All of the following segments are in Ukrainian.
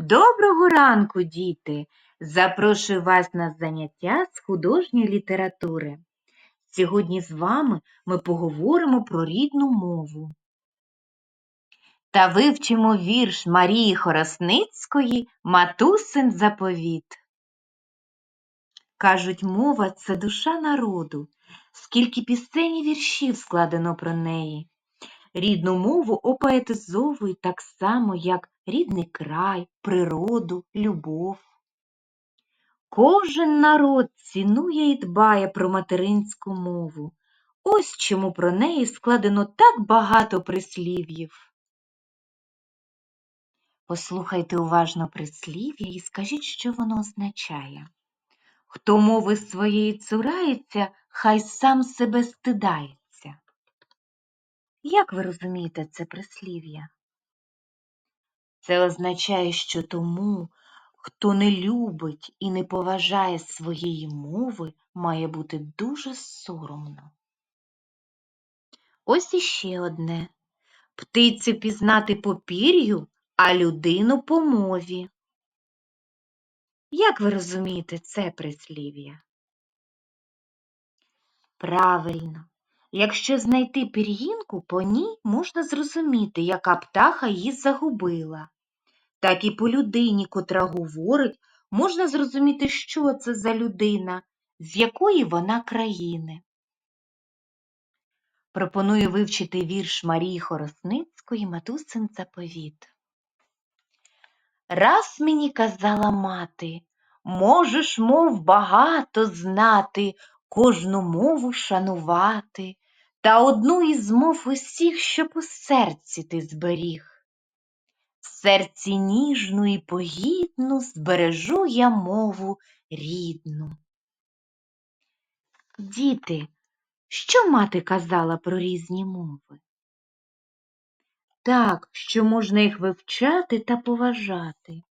Доброго ранку, діти! Запрошую вас на заняття з художньої літератури. Сьогодні з вами ми поговоримо про рідну мову та вивчимо вірш Марії Хоросницької Матусин заповіт. Кажуть, мова це душа народу, скільки пісень і віршів складено про неї. Рідну мову опоетизовують так само, як рідний край, природу, любов. Кожен народ цінує і дбає про материнську мову. Ось чому про неї складено так багато прислів'їв. Послухайте уважно прислів'я і скажіть, що воно означає. Хто мови своєї цурається, хай сам себе стидається. Як ви розумієте це прислів'я? Це означає, що тому, хто не любить і не поважає своєї мови, має бути дуже соромно. Ось іще одне. Птицю пізнати по пір'ю, а людину по мові. Як ви розумієте це прислів'я? Правильно. Якщо знайти пір'їнку, по ній можна зрозуміти, яка птаха її загубила. Так і по людині, котра говорить, можна зрозуміти, що це за людина, з якої вона країни. Пропоную вивчити вірш Марії Хоросницької Матусин заповіт. Раз мені казала мати, можеш, мов багато знати, кожну мову шанувати, та одну із мов усіх, щоб у серці ти зберіг. В серці ніжну і погідну збережу я мову рідну. Діти, що мати казала про різні мови? Так, що можна їх вивчати та поважати.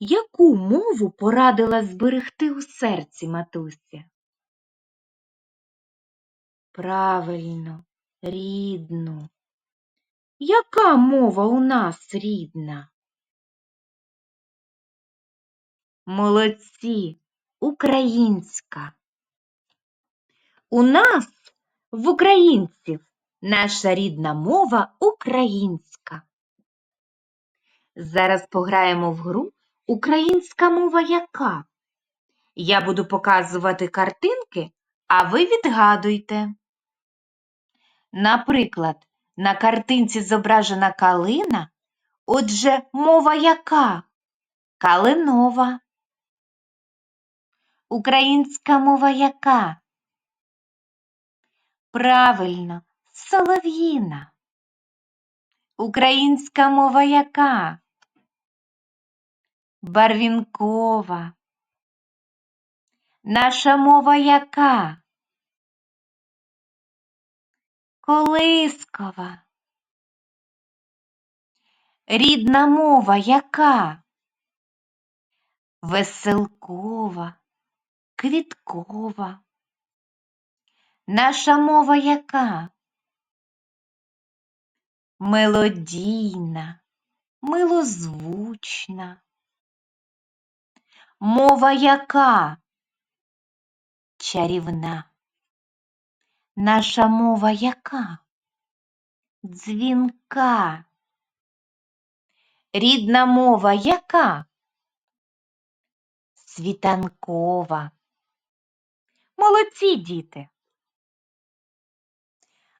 Яку мову порадила зберегти у серці матуся? Правильно, рідну. Яка мова у нас рідна? Молодці, українська. У нас, в українців, наша рідна мова українська. Зараз пограємо в гру Українська мова яка? Я буду показувати картинки, а ви відгадуйте. Наприклад, на картинці зображена калина, отже, мова яка? Калинова. Українська мова яка? Правильно, солов'їна. Українська мова яка? Барвінкова. Наша мова яка? Колискова. Рідна мова яка? Веселкова, квіткова. Наша мова яка? Мелодійна, милозвучна. Мова яка? Чарівна. Наша мова яка? Дзвінка. Рідна мова яка? Світанкова. Молодці діти.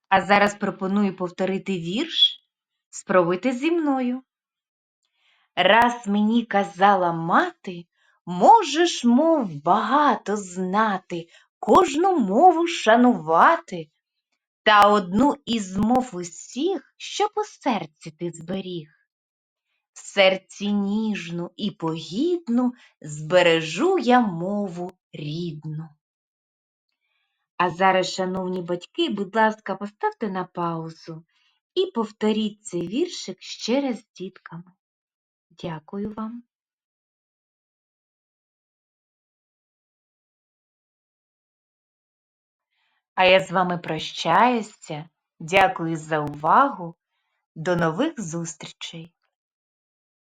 А зараз пропоную повторити вірш. Спробуйте зі мною. Раз мені казала мати, можеш, мов, багато знати, кожну мову шанувати, та одну із мов усіх, щоб у серці ти зберіг. В серці ніжну і погідну збережу я мову рідну. А зараз, шановні батьки, будь ласка, поставте на паузу і повторіть цей віршик ще раз з дітками. Дякую вам. А я з вами прощаюся. Дякую за увагу. До нових зустрічей!